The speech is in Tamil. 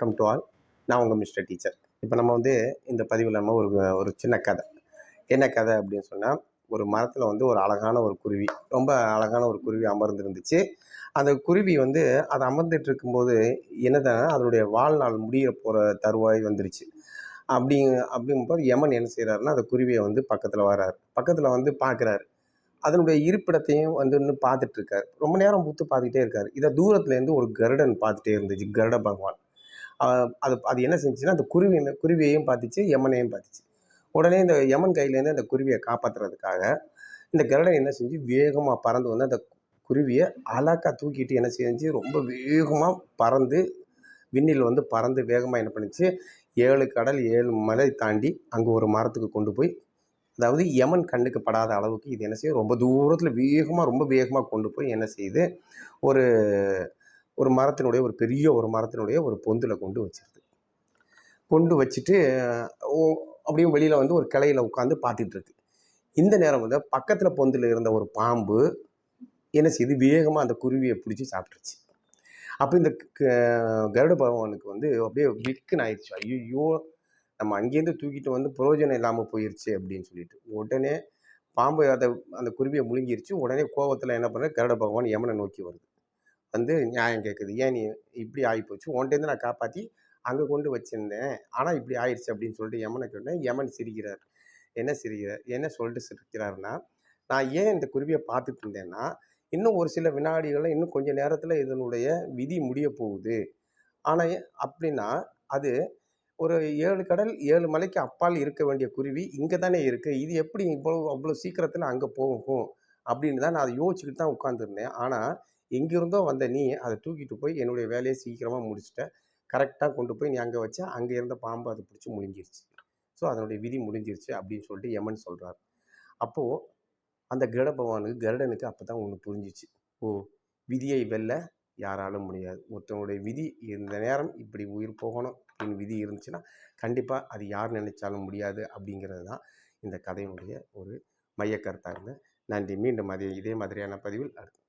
வெல்கம் டு ஆல் நான் உங்கள் மிஸ்டர் டீச்சர் இப்போ நம்ம வந்து இந்த பதிவில் நம்ம ஒரு ஒரு சின்ன கதை. என்ன கதை அப்படின்னு சொன்னால் ஒரு மரத்தில் வந்து ஒரு அழகான ஒரு குருவி ரொம்ப அழகான ஒரு குருவி அமர்ந்துருந்துச்சு. அந்த குருவி வந்து அது அமர்ந்துட்டு இருக்கும்போது என்னதான் அதனுடைய வாழ்நாள் முடிய போகிற தருவாய் வந்துருச்சு. அப்படி அப்படிங்கும்போது யமன் என்ன செய்கிறாருன்னா அந்த குருவியை வந்து பக்கத்தில் வர்றாரு. பக்கத்தில் வந்து பார்க்குறாரு அதனுடைய இருப்பிடத்தையும் வந்து இன்னும் பார்த்துட்டு இருக்காரு ரொம்ப நேரம் புத்து பார்த்துக்கிட்டே இருக்காரு. இதை தூரத்துலேருந்து ஒரு கருடன் பார்த்துட்டே இருந்துச்சு கருட பகவான். அது அது என்ன செஞ்சுச்சுன்னா அந்த குருவி குருவியையும் பார்த்துச்சு யமனையும் பார்த்துச்சு. உடனே இந்த யமன் கையிலேருந்து அந்த குருவியை காப்பாற்றுறதுக்காக இந்த கருடன் என்ன செஞ்சு வேகமாக பறந்து வந்து அந்த குருவியை அழகாக தூக்கிட்டு என்ன செஞ்சு ரொம்ப வேகமாக பறந்து விண்ணில் வந்து பறந்து வேகமாக என்ன பண்ணுச்சு ஏழு கடல் ஏழு மலை தாண்டி அங்கே ஒரு மரத்துக்கு கொண்டு போய் அதாவது யமன் கண்ணுக்கு படாத அளவுக்கு இது என்ன செய்யும் ரொம்ப தூரத்தில் வேகமாக ரொம்ப வேகமாக கொண்டு போய் என்ன செய்யுது ஒரு ஒரு மரத்தினுடைய ஒரு பெரிய ஒரு மரத்தினுடைய ஒரு பொந்தில் கொண்டு வச்சிருது. கொண்டு வச்சுட்டு ஓ- அப்படியே வெளியில் வந்து ஒரு கிளையில் உட்காந்து பார்த்துட்ருக்கு இந்த நேரம் வந்து பக்கத்தில் பொந்தில் இருந்த ஒரு பாம்பு என்ன செய்யுது வேகமாக அந்த குருவியை பிடிச்சி சாப்பிட்ருச்சு அப்போ இந்த க- கருட பகவானுக்கு வந்து அப்படியே விக்குன்னு ஆயிடுச்சு. ஐயோ நம்ம அங்கேருந்து தூக்கிட்டு வந்து பிரயோஜனம் இல்லாமல் போயிடுச்சு அப்படின்னு சொல்லிட்டு. உடனே பாம்பு அதை அந்த குருவியை முழுங்கிருச்சு. உடனே கோவத்தில் என்ன பண்ணுறது கருட பகவான் யமனை நோக்கி வருது. வந்து நியாயம் கேட்குது. ஏன் நீ இப்படி ஆகிப்போச்சு உன்ட்டேருந்து நான் காப்பாற்றி அங்கே கொண்டு வச்சிருந்தேன். ஆனால் இப்படி ஆயிடுச்சு அப்படின்னு சொல்லிட்டு யமனை கேட்டேன் யமன் சிரிக்கிறார். என்ன சிரிக்கிறார்? என்ன சொல்லிட்டு சிரிக்கிறாருன்னா நான் ஏன் இந்த குருவியை பார்த்துட்டு இருந்தேன்னா இன்னும் ஒரு சில வினாடிகளில் இன்னும் கொஞ்ச நேரத்தில் இதனுடைய விதி முடிய போகுது. ஆனால் அப்படின்னா அது ஒரு ஏழு கடல் ஏழு மலைக்கு அப்பால் இருக்க வேண்டிய குருவி இங்கே தானே இருக்குது இது எப்படி இவ்வளோ அவ்வளோ சீக்கிரத்தில் அங்கே போகும்? அப்படின்னு தான் நான் அதை யோசிச்சுக்கிட்டு தான் உட்காந்துருந்தேன் ஆனால் எங்கிருந்தோ வந்த நீ அதை தூக்கிட்டு போய் என்னுடைய வேலையை சீக்கிரமாக முடிச்சுட்ட. கரெக்டாக கொண்டு போய் நீ அங்கே வச்சா அங்கே இருந்த பாம்பு அதை பிடிச்சி முடிஞ்சிருச்சு ஸோ அதனுடைய விதி முடிஞ்சிருச்சு அப்படின்னு சொல்லிட்டு யமன் சொல்கிறார் அப்போது அந்த கருட பகவானுக்கு கருடனுக்கு அப்போ தான் ஒன்று புரிஞ்சிச்சு. ஓ விதியை வெல்ல யாராலும் முடியாது. ஒருத்தவங்களுடைய விதி இந்த நேரம் இப்படி உயிர் போகணும் அப்படின்னு விதி இருந்துச்சுன்னா கண்டிப்பாக அது யார் நினைச்சாலும் முடியாது அப்படிங்கிறது தான் இந்த கதையினுடைய ஒரு மையக்கருத்தாக இருந்த நன்றி. மீண்டும் அதே இதே மாதிரியான பதிவில் அடுத்து